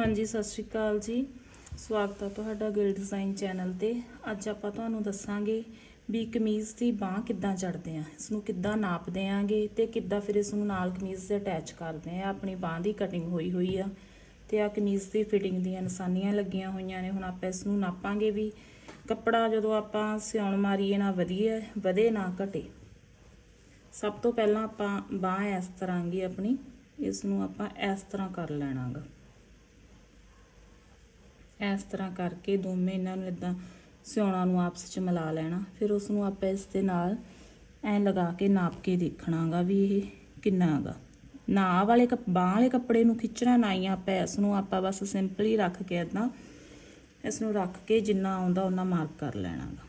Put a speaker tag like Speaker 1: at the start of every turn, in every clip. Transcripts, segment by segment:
Speaker 1: ਹਾਂਜੀ, ਸਤਿ ਸ਼੍ਰੀ ਅਕਾਲ ਜੀ। ਸਵਾਗਤ ਹੈ ਤੁਹਾਡਾ ਗਿਲ ਡਿਜ਼ਾਈਨ ਚੈਨਲ ਤੇ। ਅੱਜ ਆਪਾਂ ਤੁਹਾਨੂੰ ਦੱਸਾਂਗੇ ਵੀ ਕਮੀਜ਼ ਦੀ ਬਾਹ ਕਿੱਦਾਂ ਚੜਦੇ ਆ ਇਸ ਨੂੰ ਕਿੱਦਾਂ ਨਾਪਦੇ ਆਂਗੇ ਤੇ ਕਿੱਦਾਂ ਫਿਰ ਇਸ ਨੂੰ ਨਾਲ ਕਮੀਜ਼ ਦੇ ਅਟੈਚ ਕਰਦੇ ਆ। ਆਪਣੀ ਬਾਹ ਦੀ ਕਟਿੰਗ ਹੋਈ ਹੋਈ ਆ ਤੇ ਆ ਕਮੀਜ਼ ਦੀ ਫਿਟਿੰਗ ਦੀਆਂ ਨਿਸ਼ਾਨੀਆਂ ਲੱਗੀਆਂ ਹੋਈਆਂ ਨੇ। ਹੁਣ ਆਪਾਂ ਇਸ ਨੂੰ ਨਾਪਾਂਗੇ ਵੀ ਕੱਪੜਾ ਜਦੋਂ ਆਪਾਂ ਸਿਉਣ ਮਾਰੀਏ ਨਾ ਵਧੀਆ ਵਧੇ ਨਾ ਘਟੇ। ਸਭ ਤੋਂ ਪਹਿਲਾਂ ਆਪਾਂ ਬਾਹ ਇਸ ਤਰ੍ਹਾਂਗੀ ਆਪਣੀ ਇਸ ਨੂੰ ਆਪਾਂ ਇਸ ਤਰ੍ਹਾਂ ਕਰ ਲੈਣਾਗਾ। ਇਸ ਤਰ੍ਹਾਂ ਕਰਕੇ ਦੋਵੇਂ ਇਹਨਾਂ ਨੂੰ ਇਦਾਂ ਸਿਉਣਾ ਨੂੰ ਆਪਸ ਵਿੱਚ ਮਿਲਾ ਲੈਣਾ। ਫਿਰ ਉਸ ਨੂੰ ਆਪਾਂ ਇਸ ਦੇ ਨਾਲ ਐ ਲਗਾ ਕੇ ਨਾਪ ਕੇ ਦੇਖਣਾਗਾ ਵੀ ਇਹ ਕਿੰਨਾ ਹੈਗਾ ਨਾ ਵਾਲੇ ਕੱਪ, ਬਾਂਹ ਵਾਲੇ ਕੱਪੜੇ ਨੂੰ ਖਿੱਚਣਾ ਨਾ ਹੀ ਆਪਾਂ, ਇਸ ਨੂੰ ਆਪਾਂ ਬਸ ਸਿੰਪਲ ਹੀ ਰੱਖ ਕੇ ਇਦਾਂ ਇਸ ਨੂੰ ਰੱਖ ਕੇ ਜਿੰਨਾ ਆਉਂਦਾ ਉਹਨਾਂ ਮਾਰਕ ਕਰ ਲੈਣਾਗਾ।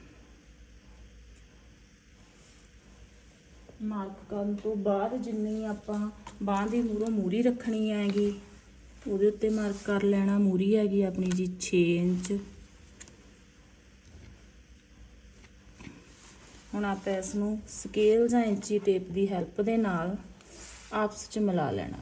Speaker 1: ਮਾਰਕ ਕਰਨ ਤੋਂ ਬਾਅਦ ਜਿੰਨੀ ਆਪਾਂ ਬਾਂਹ ਦੀ ਮੂਰੋਂ ਮੂਰੀ ਰੱਖਣੀ ਹੈਗੀ ਉਹਦੇ ਉੱਤੇ ਮਾਰਕ ਕਰ ਲੈਣਾ, ਮੂਰੀ ਹੈਗੀ ਆਪਣੀ ਜੀ 6 ਇੰਚ। ਹੁਣ ਆਪਾਂ ਇਸ ਨੂੰ ਸਕੇਲ ਜਾਂ ਇੰਚੀ ਟੇਪ ਦੀ ਹੈਲਪ ਦੇ ਨਾਲ ਆਪਸ ਵਿੱਚ ਮਿਲਾ ਲੈਣਾ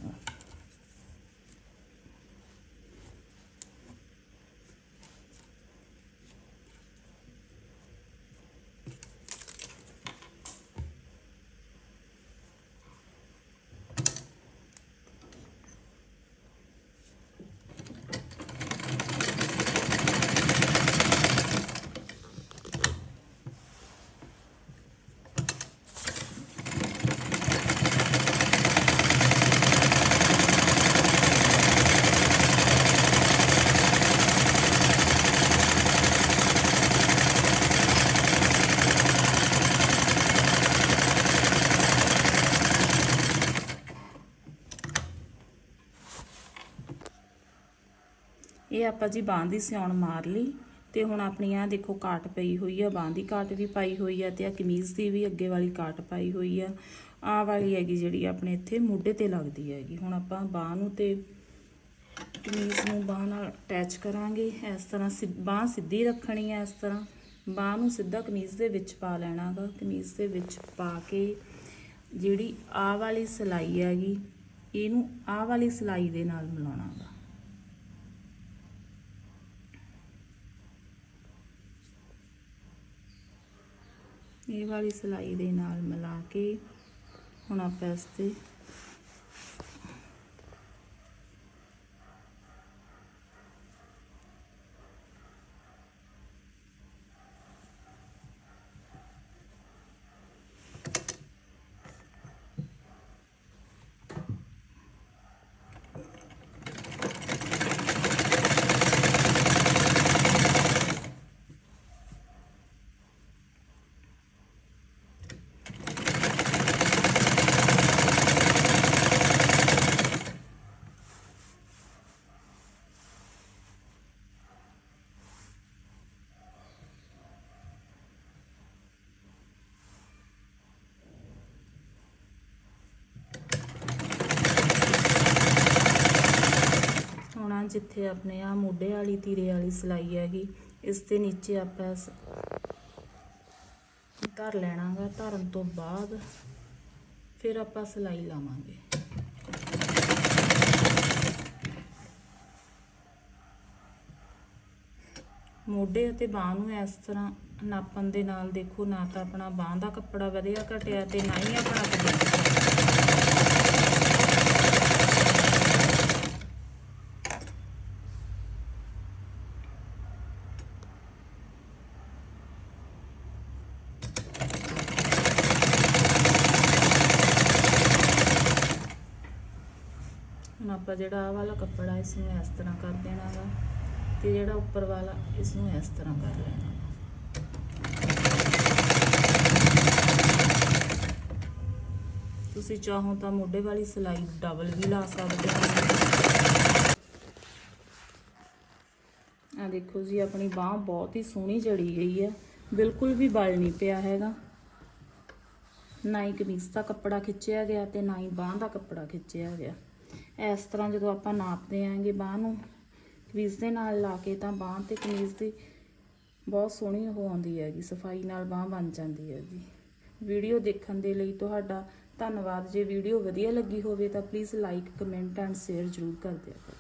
Speaker 1: ਇਹ ਆਪਾਂ ਜੀ ਬਾਂਹ ਦੀ ਸਿਉਣ ਮਾਰ ਲਈ ਤੇ ਹੁਣ ਆਪਣੀ ਆ ਦੇਖੋ ਕਾਟ ਪਈ ਹੋਈ ਆ, ਬਾਂਹ ਦੀ ਕਾਟ ਵੀ ਪਾਈ ਹੋਈ ਆ ਤੇ ਆ ਕਮੀਜ਼ ਦੀ ਵੀ ਅੱਗੇ ਵਾਲੀ ਕਾਟ ਪਾਈ ਹੋਈ ਆ। ਆ ਵਾਲੀ ਹੈਗੀ ਜਿਹੜੀ ਆਪਣੇ ਇੱਥੇ ਮੋਢੇ ਤੇ ਲੱਗਦੀ ਹੈਗੀ। ਹੁਣ ਆਪਾਂ ਬਾਂਹ ਨੂੰ ਤੇ ਕਮੀਜ਼ ਨੂੰ ਬਾਂਹ ਨਾਲ ਅਟੈਚ ਕਰਾਂਗੇ। ਇਸ ਤਰ੍ਹਾਂ ਸਿ- ਬਾਂਹ ਸਿੱਧੀ ਰੱਖਣੀ ਹੈ ਇਸ ਤਰ੍ਹਾਂ। ਬਾਂਹ ਨੂੰ ਸਿੱਧਾ ਕਮੀਜ਼ ਦੇ ਵਿੱਚ ਪਾ ਲੈਣਾਗਾ। ਕਮੀਜ਼ ਦੇ ਵਿੱਚ ਪਾ ਕੇ ਜਿਹੜੀ ਆ ਵਾਲੀ ਸਿਲਾਈ ਹੈਗੀ, ਇਹਨੂੰ ਆਹ ਵਾਲੀ ਸਿਲਾਈ ਦੇ ਨਾਲ ਮਿਲਾਉਣਾਗਾ। ਇਹ ਵਾਲੀ ਸਿਲਾਈ ਦੇ ਨਾਲ ਮਿਲਾ ਕੇ ਹੁਣ ਆਪਾਂ ਇਸ ਤੇ ਹੁਣ ਆਹ ਜਿੱਥੇ ਆਪਣੇ ਆ ਮੋਢੇ ਵਾਲੀ, ਤੀਰੇ ਵਾਲੀ ਸਿਲਾਈ ਹੈਗੀ, ਇਸ ਦੇ ਨੀਚੇ ਆਪਾਂ ਇਸ ਧਰ ਲੈਣਾਗਾ, ਧਰਨ ਤੋਂ ਬਾਅਦ ਫਿਰ ਆਪਾਂ ਸਿਲਾਈ ਲਾਵਾਂਗੇ। ਮੋਢੇ ਅਤੇ ਬਾਹ ਨੂੰ ਇਸ ਤਰ੍ਹਾਂ ਨਾਪਣ ਦੇ ਨਾਲ ਦੇਖੋ, ਨਾ ਤਾਂ ਆਪਣਾ ਬਾਹ ਦਾ ਕੱਪੜਾ ਵਧਿਆ ਘਟਿਆ ਤੇ ਨਾ ਹੀ ਆਪਣਾ ਕੱਪੜਾ ਹੁਣ ਆਪਾਂ ਜਿਹੜਾ ਆਹ ਵਾਲਾ ਕੱਪੜਾ ਇਸ ਨੂੰ ਇਸ ਤਰ੍ਹਾਂ ਕਰ ਦੇਣਾ ਵਾ ਤੇ ਜਿਹੜਾ ਉੱਪਰ ਵਾਲਾ ਇਸ ਨੂੰ ਇਸ ਤਰ੍ਹਾਂ ਕਰ ਲੈਣਾ ਵਾ। ਤੁਸੀਂ ਚਾਹੋ ਤਾਂ ਮੋਢੇ ਵਾਲੀ ਸਿਲਾਈ ਡਬਲ ਵੀ ਲਾ ਸਕਦੇ ਹੋ। ਆ ਦੇਖੋ ਜੀ, ਆਪਣੀ ਬਾਹ ਬਹੁਤ ਹੀ ਸੋਹਣੀ ਜੜੀ ਗਈ ਹੈ। ਬਿਲਕੁਲ ਵੀ ਬਲ ਨਹੀਂ ਪਿਆ ਹੈਗਾ। ਨਾ ਹੀ ਕਮੀਜ਼ ਦਾ ਕੱਪੜਾ ਖਿੱਚਿਆ ਗਿਆ ਤੇ ਨਾ ਹੀ ਬਾਹ ਦਾ ਕੱਪੜਾ ਖਿੱਚਿਆ ਗਿਆ। ਇਸ ਤਰ੍ਹਾਂ ਜਦੋਂ ਆਪਾਂ ਨਾਪਦੇ ਆਂਗੇ ਬਾਹ ਨੂੰ, ਕਮੀਜ਼ ਦੇ ਨਾਲ ਲਾ ਕੇ ਤਾਂ ਬਾਹ ਤੇ ਕਮੀਜ਼ ਦੀ ਬਹੁਤ ਸੋਹਣੀ ਉਹ ਆਉਂਦੀ ਹੈਗੀ, ਸਫ਼ਾਈ ਨਾਲ ਬਾਹ ਬਣ ਜਾਂਦੀ ਹੈਗੀ। ਵੀਡੀਓ ਦੇਖਣ ਦੇ ਲਈ ਤੁਹਾਡਾ ਧੰਨਵਾਦ, ਜੇ ਵੀਡੀਓ ਵਧੀਆ ਲੱਗੀ ਹੋਵੇ ਤਾਂ please like comment and share ਜ਼ਰੂਰ ਕਰ ਦਿਆ ਕਰੋ।